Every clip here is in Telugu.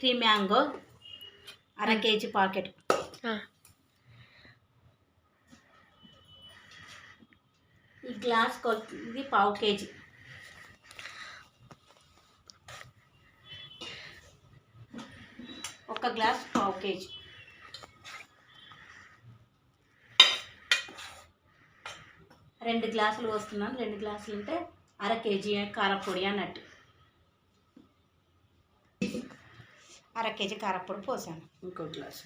క్రీమ్ మ్యాంగో అర కేజీ పాకెట్. ఈ గ్లాస్ ఇది పావు కేజీ. ఒక గ్లాస్ పావు కేజీ. రెండు గ్లాసులు వస్తున్నాను. రెండు గ్లాసులు అంటే అర కేజీ కారపొడి అన్నట్టు. అర కేజీ కారపొడి పోసాను. ఇంకో గ్లాస్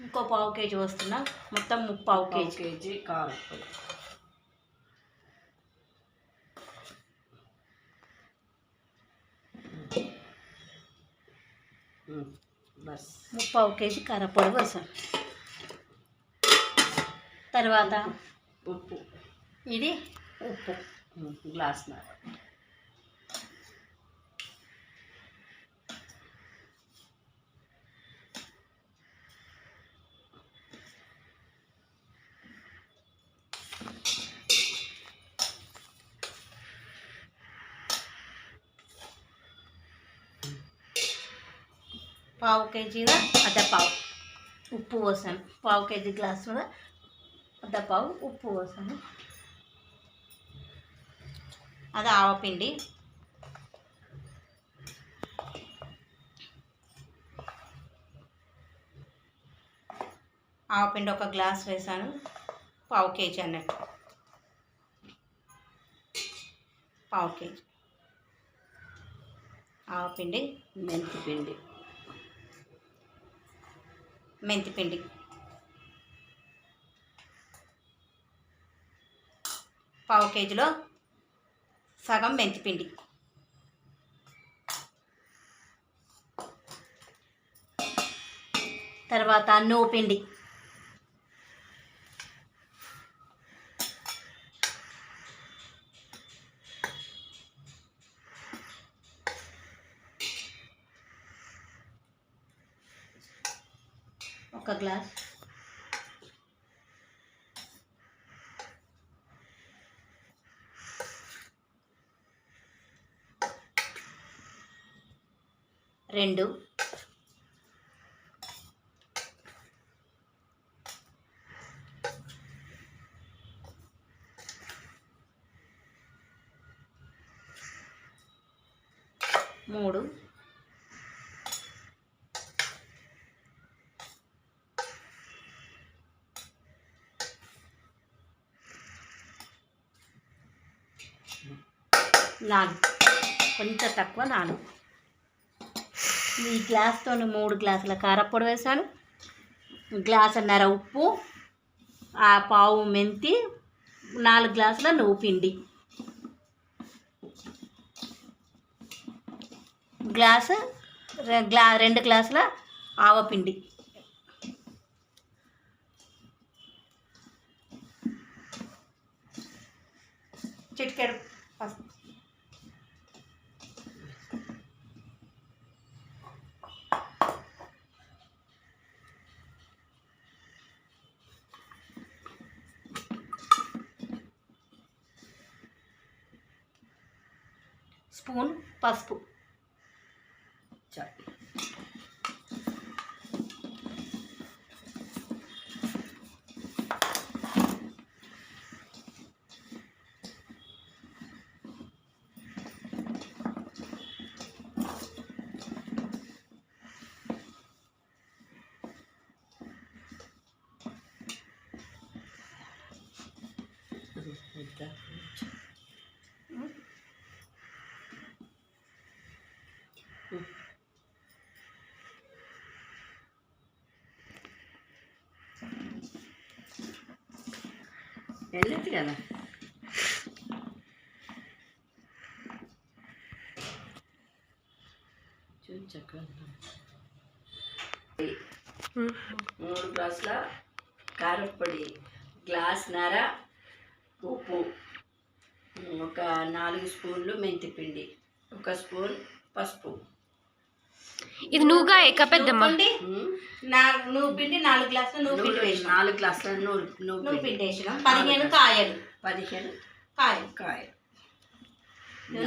ఇంకో పావు కేజీ వస్తున్నా మొత్తం ముప్పావు పావు కేజీ. కేజీ కారం పొడి ఉమ్, బస్. ముప్పావు కేజీ కారపొడి పోసాను. తర్వాత ఉప్పు. ఇది? ఉప్పు. ఉమ్, గ్లాస్ నర పావు కేజీగా అద్దపావు ఉప్పు పోసాను. పావు కేజీ గ్లాస్ కూడా అద్దపావు ఉప్పు పోసాను. అది ఆవపిండి ఆవపిండి ఒక గ్లాస్ వేసాను. పావు కేజీ అన్నట్టు. పావు కేజీ. ఆవపిండి మెంతి పిండి. మెంతిపిండి. పావు కేజీలో సగం మెంతిపిండి. తర్వాత నువ్వు పిండి ఒక గ్లాస్. రెండు. మూడు. నాలుగు. కొంచెం తక్కువ నాలుగు. ఈ గ్లాస్తో మూడు గ్లాసుల కారప్పొడి వేసాను. గ్లాసున్నర ఉప్పు ఆ పావు మెంతి నాలుగు గ్లాసుల నువ్వు పిండి. గ్లాసు రె- గ్లా రెండు గ్లాసుల ఆవపిండి చిటికెడు. పసుపు స్పూన్ పసుపు చాలు ఇంకా వెళ్ళదు కదా. చూడు చక్కగా మూడు గ్లాసుల కారప్పొడి గ్లాస్ నర ఉప్పు ఒక నాలుగు స్పూన్లు మెంతిపిండి ఒక స్పూన్ పసుపు. ఇది నువ్వుగా ఎక్క పెద్దమ్మ. పిండి ఉమ్, నా నువ్వు పిండి నాలుగు గ్లాసులు నువ్వు పిండి నూనె వేసిన నాలుగు గ్లాసుల నూనె నువ్వు నూనె పిండి వేసిన పదిహేను కాయలు. పదిహేను కాయలు. కాయ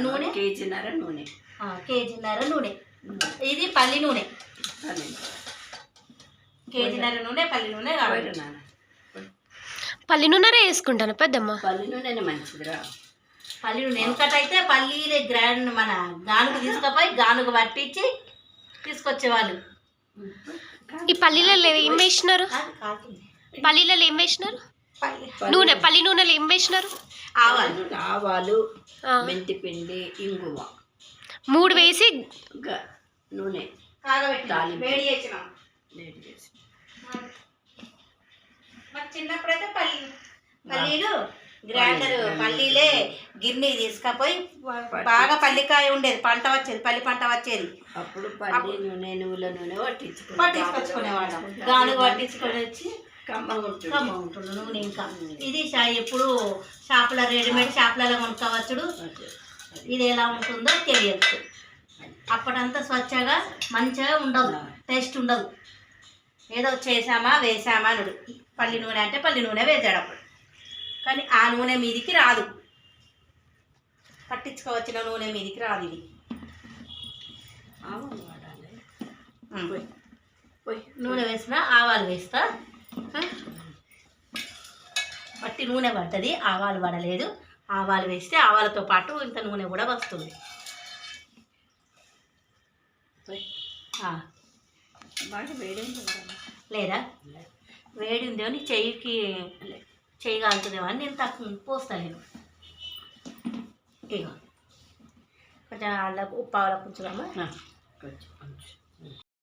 నూనె? కేజీన్నర నూనె. ఆ, కేజీన్నర నూనె. ఇది పల్లి నూనె. కేజీన్నర నూనె పల్లి నూనె కావాలి. పల్లి నూనె వేసుకుంటాను పెద్దమ్మ. పల్లి నూనెనే మంచిదిరా. పల్లి నూనె. ఎందుకంటే పల్లీలు గ్రాండ్ మన గానుగు తీసుకుపోయి గానుగు పట్టించి తీసుకొచ్చేవాళ్ళు. ఈ పల్లీలలో ఏం వేసినారు? పల్లీలలో ఏం వేసినారు? పల్లి నూనె పల్లి నూనెలు ఏం వేసినారు? ఆవాలు. ఆవాలు ఆ, మెంతి పిండి ఇంగువ. మూడు వేసి నూనె. వేడి చేసినాం. వేడి చేసి మరి చిన్నప్పుడైతే పల్లి పల్లీలు గ్రైండర్ పల్లీలే గిన్నె తీసుకపోయి బాగా పల్లికాయ ఉండేది పంట వచ్చేది పల్లి పంట వచ్చేది. అప్పుడు పల్లి నూనె నువ్వుల నూనె పట్టించుకుని పట్టించుకొచ్చుకునేవాళ్ళం గానుగు పట్టించుకొని వచ్చి ఉంటుంది నూనె ఇంకా. ఇది ఎప్పుడు షాపుల రెడీమేడ్ షాపులలో కొనుక్కోవచ్చుడు. ఇది ఎలా ఉంటుందో తెలియదు. అప్పుడంతా స్వచ్ఛగా మంచిగా ఉండదు టేస్ట్ ఉండదు ఏదో చేసామా వేసామా అనుడు. పల్లి నూనె అంటే పల్లి నూనె వేసాడు అప్పుడు కానీ ఆ నూనె మీదికి రాదు. పట్టించుకోవచ్చిన నూనె మీదికి రాదు ఇది. నూనె వేసిన ఆవాలు వేస్తా? పట్టి నూనె పడ్డది ఆవాలు పడలేదు. ఆవాలు వేస్తే ఆవాలతో పాటు ఇంత నూనె కూడా వస్తుంది. బాగా. లేదా? వేడి ఉందేమో నీ చెయ్యికి లే. అని నేను తక్కువ పోస్తలేను ఇగో. కొంచెం అల్ల ఉప్పు ఆవల కొంచెం కొంచెం